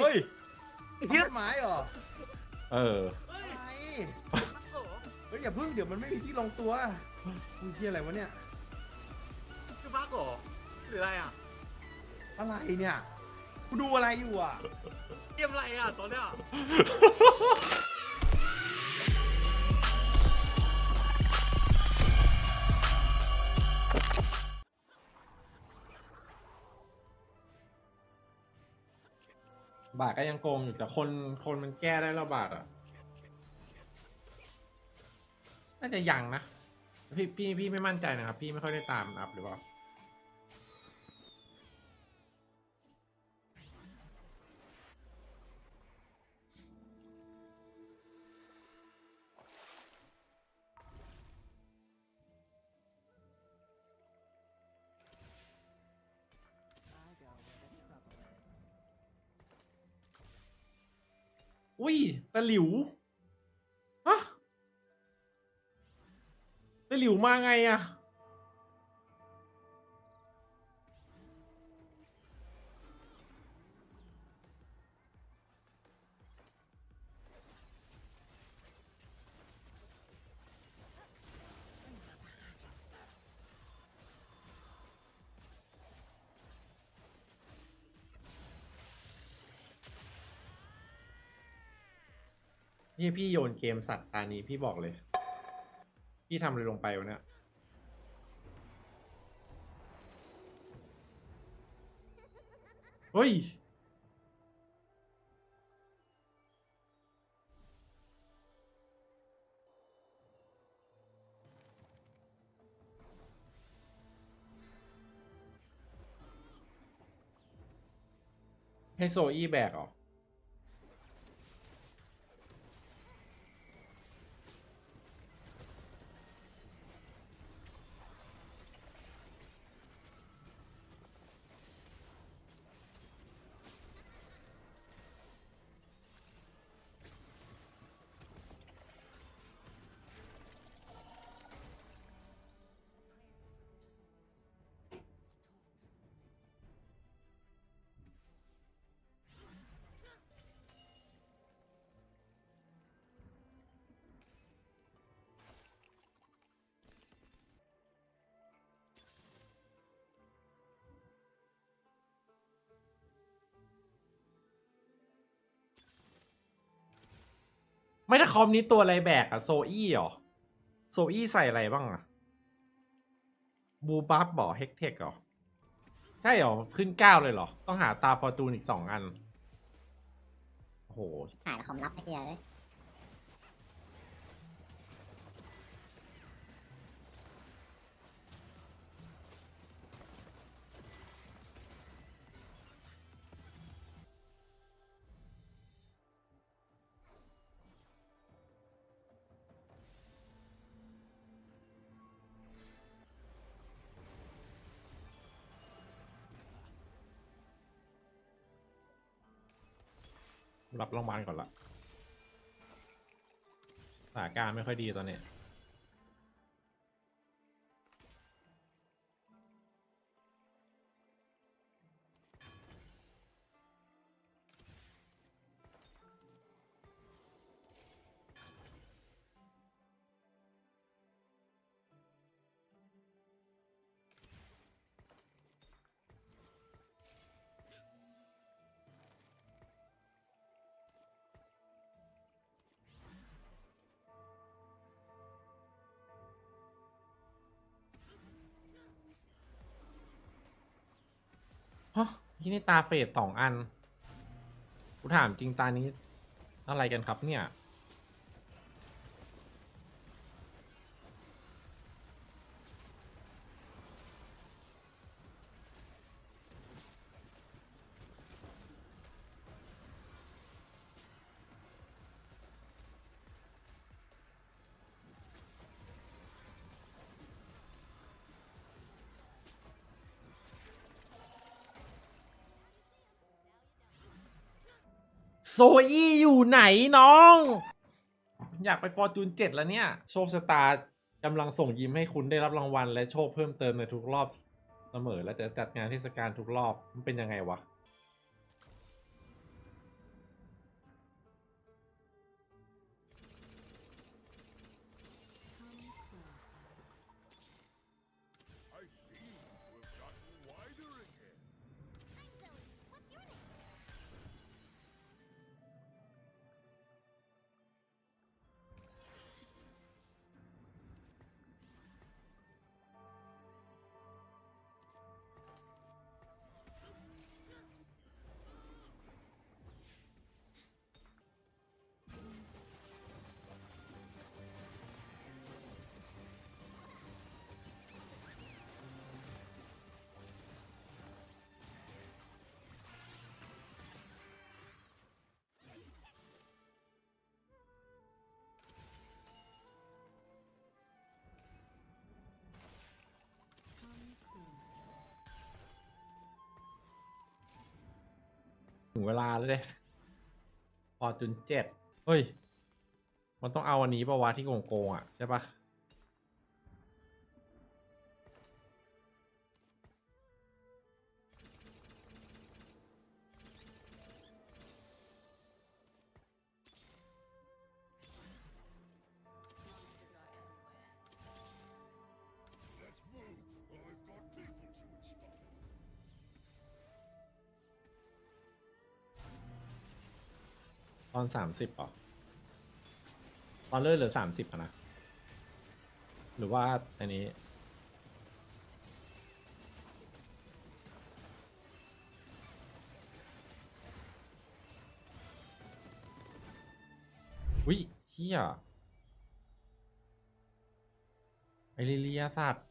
เฮ้ยเฮียต้นไม้เหรอเออเฮ้ยอะไรโอ้โหเฮ้ยอย่าพึ่งเดี๋ยวมันไม่มีที่ลงตัวมึงเที่ยอะไรวะเนี่ย คือบักเหรอหรืออะไรอะอะไรเนี่ยกูดูอะไรอยู่อะ เกมอะไรอะตอนเนี้ย บาทก็ยังโกงอยู่แต่คนคนมันแก้ได้แล้วบาทอะ น่าจะยังนะ พี่พี่พี่ไม่มั่นใจนะครับ พี่ไม่ค่อยได้ตามอัพหรือเปล่า อุ้ยตะหลิวฮะตะหลิวมาไงอะ พี่พี่โยนเกมสัตว์ตานี้พี่บอกเลย พี่ทำอะไรลงไปวะเนี่ยเฮ้ย ให้โซอี้แบกเหรอ ไม่ถ้าคอมนี้ตัวอะไรแบกอะโซอี้หรอ โซอี้ใส่อะไรบ้างอะบูบัฟบอเฮกเทคหรอ ใช่หรอ ขึ้นเก้าเลยหรอ ต้องหาตาฟอร์ตูนอีกสองอัน โอ้โหหายคอมลับไอ้เหี้ยเลย รับรางวัลก่อนละสถานการณ์ไม่ค่อยดีตอนนี้ ฮะที่นี่ตาเฟดสองอัน กูถามจริงตานี้ อะไรกันครับเนี่ย ซอี้อยู่ไหนน้อง อยากไปฟอร์จูนเจ็ดแล้วเนี่ย โชคชะตากำลังส่งยิ้มให้คุณได้รับรางวัลและโชคเพิ่มเติมในทุกรอบเสมอและจะจัดงานเทศกาลทุกรอบมันเป็นยังไงวะ เวลาแล้วเด้พอจุนเจ็ดเฮ้ย มันต้องเอาอันนี้ปะวะที่โกงโกงอะใช่ปะ อนสามสิบหรอตอนเลิกเหลือสามสิบอะนะ หรือว่าอันนี้ วิเฮียไอริเลียสัตว์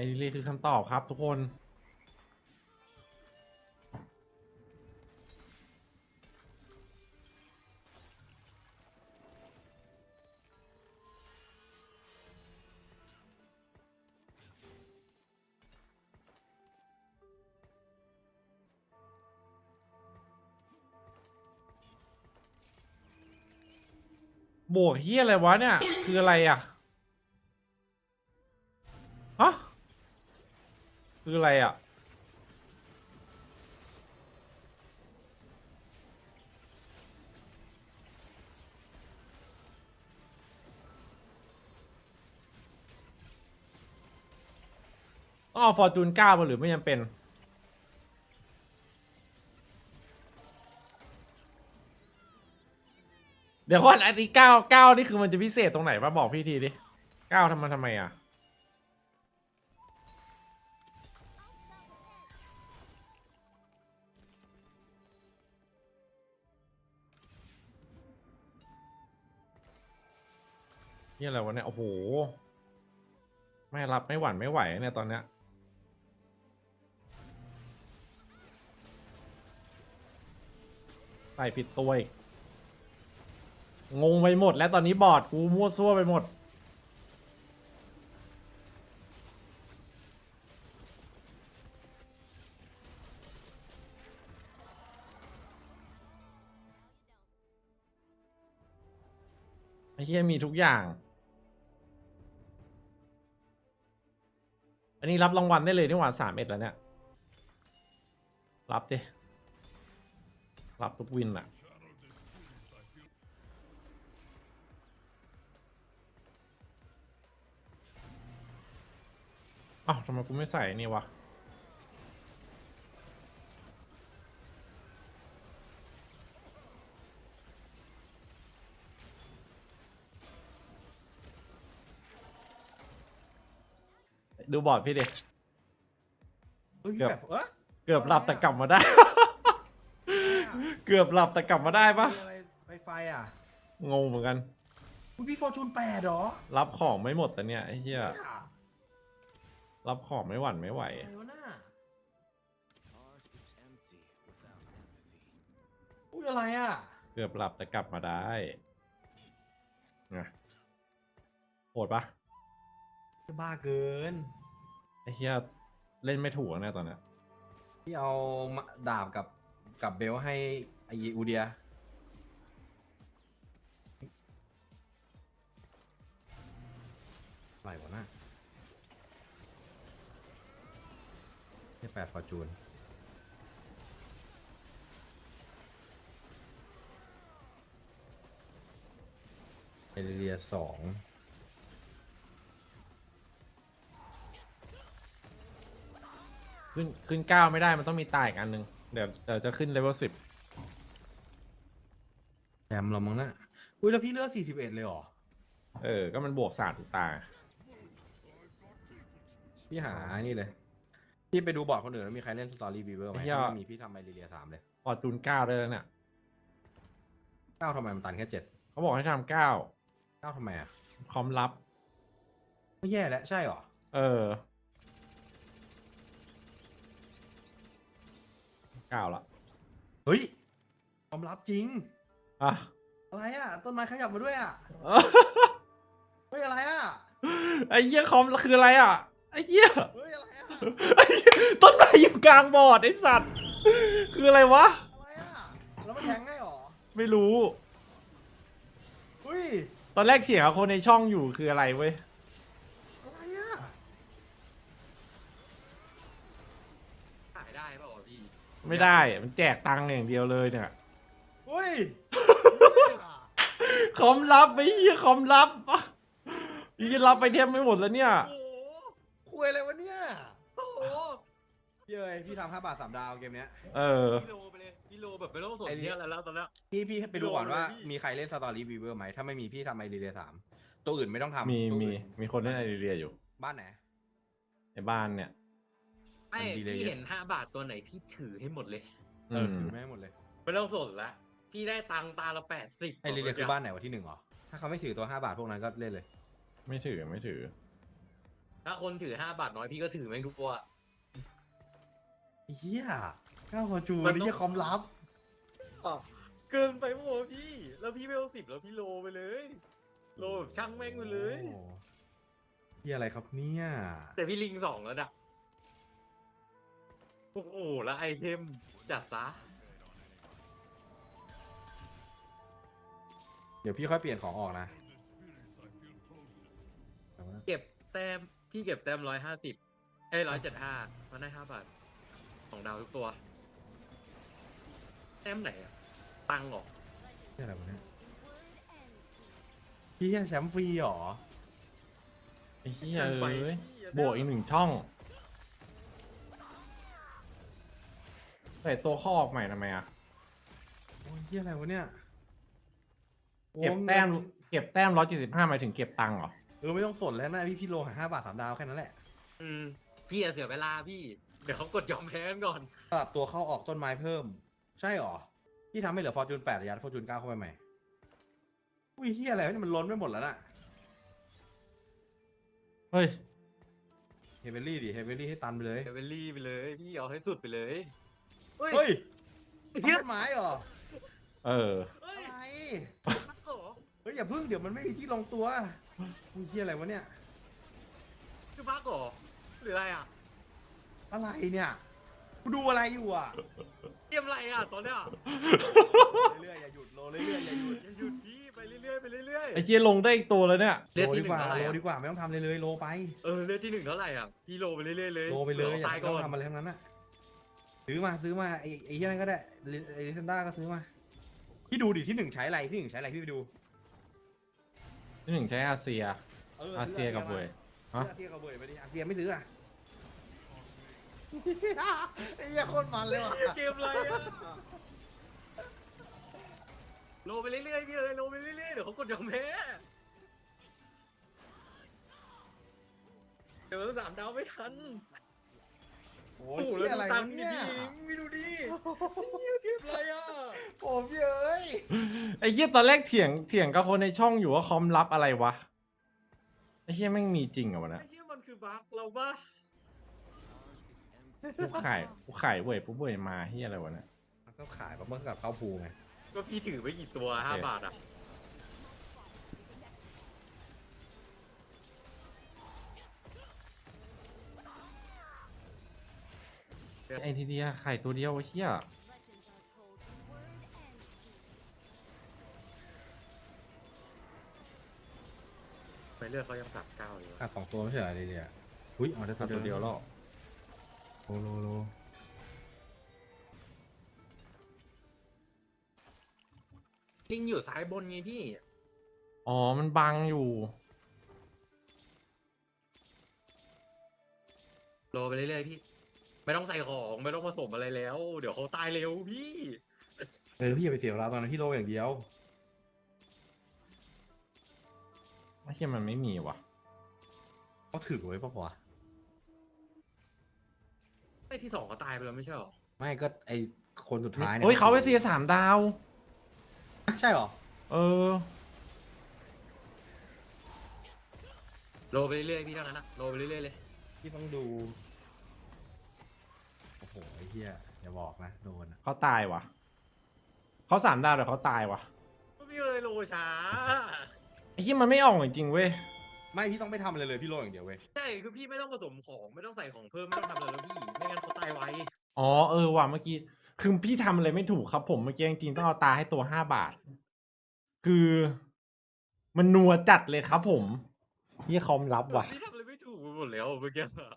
อริเลียคือคำตอบครับทุกคนบวกเฮียอะไรวะเนี่ย คืออะไรอะ คืออะไรอะ ต้องเอาฟอร์จูนเก้ามาหรือไม่จำเป็น เดี๋ยวก่อนอันนี้เก้าเก้านี่คือมันจะพิเศษตรงไหนมาบอกพี่ทีดิเก้าทำมาทำไมอะ นี่อะไรวะเนี่ย โอ้โห ไม่รับไม่หวั่นไม่ไหวเนี่ยตอนเนี้ย ใส่ผิดตัวอีก งงไปหมดแล้วตอนนี้บอดกูมั่วซั่วไปหมดไอ้เหี้ยมีทุกอย่าง อันนี้รับรางวัลได้เลยนี่หว่าสามเอ็ดแล้วเนี่ย รับดิ รับทุกวินอะอ้าวทำไมกูไม่ใส่นี่วะ ดูบอร์ดพี่ดิเฮ้ยเกือบ แบบเออเกือบหลับแต่กลับมาได้ เกือบหลับแต่กลับมาได้ปะอะไรไฟไฟอะงงเหมือนกัน อุ๊ยพี่ฟอร์จูนแปดเหรอรับของไม่หมดแต่เนี่ยไอ้เหี้ยเนี่ยรับของไม่หวั่นไม่ไหว อะไรวะน่า Heart is empty without empathy. อุ้ยอะไรอะเกือบหลับแต่กลับมาได้ไงโหดปะบ้าเกินไอ้ เหี้ยเล่นไม่ถูกอะเนี่ยตอนเนี้ยพี่เอามาดาบกับกับเบลให้ไออูเดีย อะไรวะน่ะนี่แปดฟอร์จูน เอเรียสอง ขึ้นขึ้นเก้าไม่ได้มันต้องมีตายอีกอันหนึ่งเดี๋ยวเดี๋ยวจะขึ้นเลเวลสิบแถมเรามั้งนะอุ้ยแล้วพี่เลือก41 เลยเหรอ เออ ก็มันบวกสามทุกตา พี่หานี่เลย พี่ไปดูบอร์ดคนอื่นแล้วมีใครเล่นสตอรี่วีเวอร์ไหมไอ้เหี้ย ถ้าไม่มีพี่ทำไมเรียสามเลยพอจูนเก้าได้แล้วเนี่ยเก้าทำไมมันตันแค่เจ็ดเขาบอกให้ทำเก้าเก้าทำไมอะ คอมลับไม่แย่แล้วใช่เหรอ เออ เก้าละเฮ้ยความลับจริง อะ อะไรอะ ต้นไม้ขยับมาด้วยอะเฮ้ยอะไรอะไอ้เหี้ยคอมคืออะไรอะไอ้เหี้ยเฮ้ยอะไรอะไอ้เหี้ยต้นไม้อยู่กลางบอร์ดไอ้สัตว์ คืออะไรวะ อะไรอะแล้วมันแทงง่ายหรอไม่รู้ เฮ้ยตอนแรกเถียงกับคนในช่องอยู่คืออะไรเว้ย อะไรอะขายได้เปล่าวะพี่ ไม่ได้ มันแจกตังค์อย่างเดียวเลยเนี่ยเฮ้ยคอมลับไอ้เหี้ยคอมลับยี่รับไปเทียมไม่หมดแล้วเนี่ย โอ้โหคุยอะไรวะเนี่ยโอ้โหพี่เอ้ยพี่ทำห้าบาทสามดาวเกมเนี้ย เออ พี่โลไปเลยพี่โลแบบไม่ต้องสนไอ้นี่เนี้ยอะไรแล้วตอนเนี้ย พี่พี่ไปดูก่อนว่าโดนเลยพี่ มีใครเล่นสตอรี่วีเวอร์ไหมถ้าไม่มีพี่ทำไอรีเลียสามตัวอื่นไม่ต้องทำมีตัวมีอื่นมีคนเล่นไอเรียอยู่บ้านไหนในบ้านเนี่ย ไม่มันดีเลยพี่เยอะเห็นห้าบาทตัวไหนพี่ถือให้หมดเลย เออือมถือไม่ให้หมดเลย ไม่ต้องสนละ พี่ได้ตังค์ตาละแปดสิบไอรีเลียคือบ้านไหนวะที่หนึ่งเหรอ ถ้าเขาไม่ถือตัวห้าบาทพวกนั้นก็เล่นเลย ไม่ถือไม่ถือ ถ้าคนถือห้าบาทน้อยพี่ก็ถือแม่งทุกตัว เฮียก้าวหัวจูมันต้อง นี่คอมลับ เกินไปมั้งพี่ แล้วพี่เวลสิบแล้วพี่โลไปเลย โลแบบช่างแม่งไปเลย โอ้เฮียอะไรครับเนี่ย แต่พี่ลิงสองแล้วดัก โอ้โห แล้วไอเทม จัดซะ เดี๋ยวพี่ค่อยเปลี่ยนของออกนะแต่ว่าเก็บแต้ม พี่เก็บแต้มร้อยห้าสิบเอ้ร้อยเจ็ดห้ามันได้ห้าบาทของดาวทุกตัว แต้มไหนอะตังค์เหรอเฮียอะไรวะเนี่ยพี่แชมป์ฟรีเหรอไอ้เหี้ยเอ้ยบวกอีกหนึ่งช่อง ใส่ตัวข้อออกใหม่ทำไมอะโอ้ยเฮียอะไรวะเนี่ยเก็บแต้มเก็บแต้มร้อยเจ็ดสิบห้าหมายถึงเก็บตังค์เหรอเออไม่ต้องสนแล้วนะพี่พี่โลหาห้าบาทสามดาวแค่นั้นแหละอืมพี่อะเสียเวลาพี่ เดี๋ยวเขากดยอมแพ้กันก่อน สลับตัวเข้าออกต้นไม้เพิ่ม ใช่เหรอพี่ทำให้เหลือฟอร์จูนแปดยัดฟอร์จูนเก้าเข้าไปใหม่อุ้ยเฮียอะไรวะเนี่ยมันล้นไปหมดแล้วน่ะเฮ้ยเฮเบลลี่ดิเฮเบลลี่ให้ตันไปเลย เดวิลลี่ไปเลย พี่เอาให้สุดไปเลย เฮ้ยเฮ้ยเฮียต้นไม้เหรอเออ เฮ้ยอะไรมักเหรอเฮ้ยอย่าพึ่งเดี๋ยวมันไม่มีที่ลงตัวอุ้ยเฮียอะไรวะเนี่ย คือบักเหรอหรืออะไรอะอะไรเนี่ยกูดูอะไรอยู่อะเตรียมอะไรอะตอนเนี้ยเรื่อยๆอย่าหยุดโลเรื่อยๆอย่าหยุดอย่าหยุดพี่ไปเรื่อยๆไปเรื่อยไอ้เจี๊ยลงได้อีกตัวแล้วเนี่ยๆเลือดโลที่ดีหนึ่กงว่าเท่าไหร่โลอะดีกว่าไม่ต้องทำเลยเลยโลไป เออเลือดที่หนึ่งเท่าไหร่อะพี่โลไปเรื่อยๆเลยโลไปเลยอย่าตายต้ก่อองนทำอะไรทั้งนั้นอะ ซื้อมาซื้อมาไอ้ไอ้เฮียนั่นก็ได้ไอ้ลิซันด้าก็ซื้อมา พี่ดูดิที่หนึ่งใช้อะไรที่หนึ่งใช้อะไรพี่ไปดูที่หนึ่งใช้อาเซียเอออาเซียกับเวยฮะฮะอาเซียกับเวยไปดิอาเซียไม่ซื้ออะไอ้เหี้ยโคตรมันเลยว่ะเกมอะไรอะโลไปเรื่อยๆพี่เลยโลไปเรื่อยๆเดี๋ยวเขากดยอมแพ้เดี๋ยวสามดาวไม่ทัน โอ้โอ้ยโหเหี้แล้วยอะไรดูตัวะงค์ดิเนี่ยไม่ดูดิเหี้ยเกมอะไรอะผมเย้ยไอ้เหี้ยตอนแรกเถียงเถียงกับคนในช่องอยู่ว่าคอมลับอะไรวะไอ้เหี้ยแม่งมีจริงเหรอวะเนะไอ้เหี้ยมันคือบั๊กเราปะกูขายกูขายเว้ยปุ๊บเว้ยมาเหี้ยอะไรวะเนี่ย มันก็ขายแบบเมื่อกับข้าวภูไงก็พี่ถือไว้กี่ตัวห้าบาทอะ ไอ้ทีเดียไข่ตัวเดียวเหี้ยไปเลือกเขายังสามเก้าอยู่ขาดสองตัวไม่ใช่เหรอเดียอุ้ยเอาได้ตัวเดียวแล้วโลโลโลลิงอยู่ซ้ายบนไงพี่อ๋อ มันบังอยู่โลไปเรื่อยๆพี่ ไม่ต้องใส่ของไม่ต้องผสมอะไรแล้ว เดี๋ยวเขาตายเร็วพี่เออพี่อย่าไปเสียเวลาตอนนั้นพี่โลอย่างเดียวไอ้เหี้ยมันไม่มีว่ะเขาถือไว้ปะวะไอ้ที่สองเขาตายไปแล้วไม่ใช่หรอไม่ก็ไอคนสุดท้ายเนี่ยเฮ้ยเขาไปเสียสามดาว ใช่เหรอ เออ โลไปเรื่อยๆพี่เท่านั้นนะโลไปเรื่อยๆเลยพี่ต้องดูโอ้โหไอ้ เหี้ยอย่าบอกนะโดนอะเขาตายว่ะเขาสามดาวแต่เขาตายว่ะก็พี่เลยโลช้า ไอ้เหี้ยมันไม่ออกจริงๆเว้ยไม่พี่ต้องไม่ทำอะไรเลยพี่โลอย่างเดียวเว้ยใช่ คือพี่ไม่ต้องผสมของไม่ต้องใส่ของเพิ่มไม่ต้องทำอะไรแล้วพี่ ไม่งั้นเขาตายไวอ๋อเออว่ะเมื่อกี้คือพี่ทำอะไรไม่ถูกครับผมเมื่อกี้จริงๆต้องเอาตาให้ตัวห้าบาท คือ มันนัวจัดเลยครับผมพี่คอมรับว่ะ พี่ทำอะไรไม่ถูกไปหมดแล้วเมื่อกี้อะ